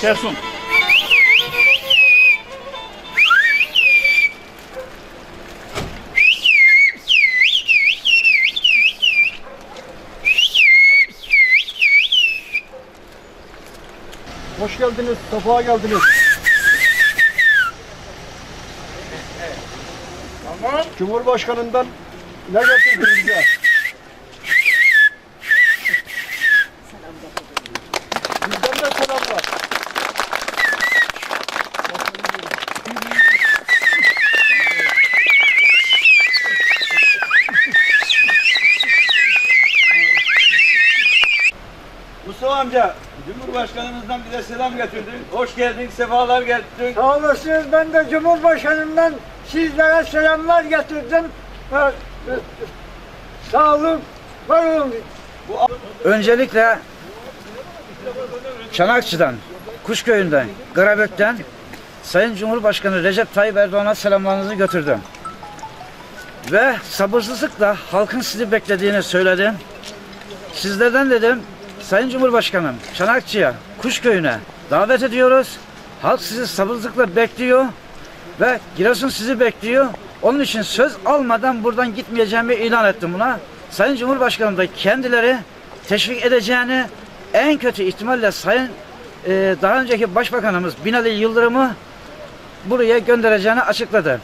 Sersun. Hoş geldiniz, safa geldiniz. Cumhurbaşkanından ne getirdin bize? Bizden de selamlar. Mustafa amca, Cumhurbaşkanımızdan bize selam getirdin. Hoş geldin, sefalar getirdin. Sağ olasınız. Ben de Cumhurbaşkanımdan sizlere selamlar getirdim. Ee, e, Sağ olun, var olun. Öncelikle Çanakçı'dan, Kuşköy'ünden, Garabök'ten Sayın Cumhurbaşkanı Recep Tayyip Erdoğan'a selamlarınızı götürdüm. Ve sabırsızlıkla halkın sizi beklediğini söyledim. Sizlerden dedim, Sayın Cumhurbaşkanım Çanakçı'ya, Kuşköy'üne davet ediyoruz. Halk sizi sabırsızlıkla bekliyor ve Giresun sizi bekliyor. Onun için söz almadan buradan gitmeyeceğimi ilan ettim buna. Sayın Cumhurbaşkanım da kendileri teşvik edeceğini en kötü ihtimalle Sayın e, daha önceki Başbakanımız Binali Yıldırım'ı buraya göndereceğini açıkladı.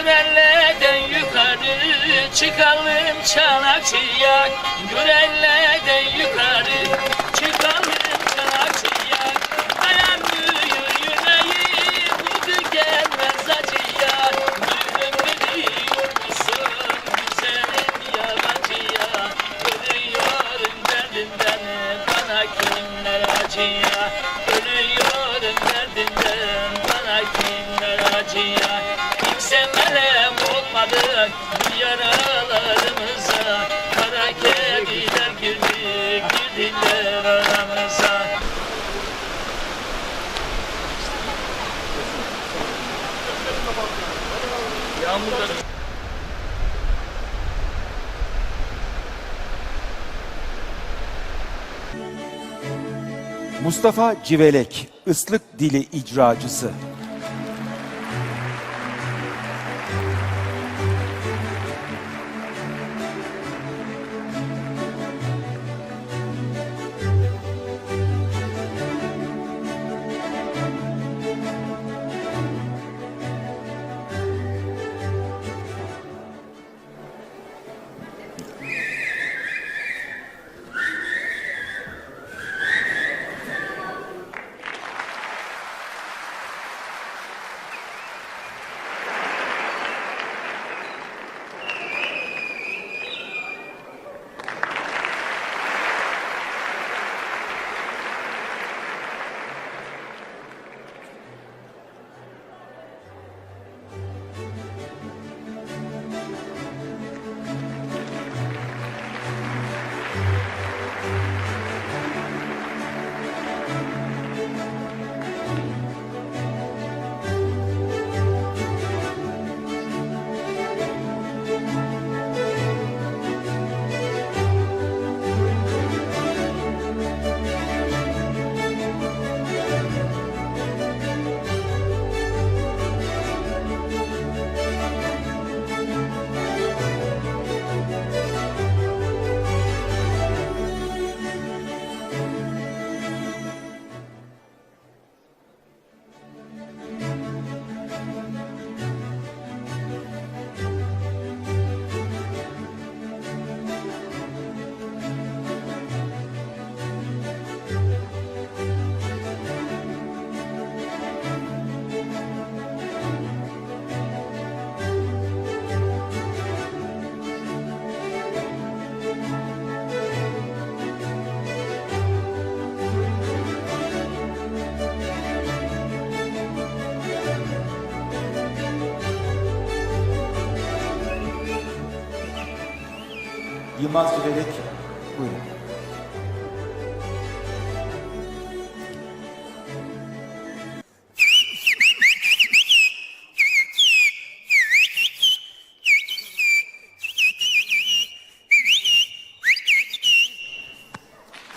Gürelle'den yukarı çıkalım Çanakçı'ya Gürelle'den yukarı olmadı yaralarımıza Kara kediler girdi, girdiler aramıza Mustafa Civelek, ıslık dili icracısı. Yılmaz Civelek. Buyurun.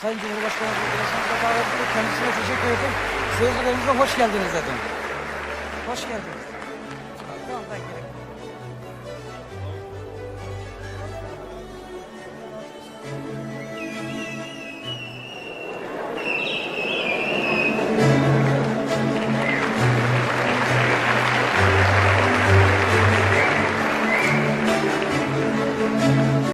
Sayın Cumhurbaşkanı arkadaşımıza davet kendisine teşekkür ederim. Seyircilerimize hoş geldiniz dedim. Hoş geldiniz. Tamam, ben gerek.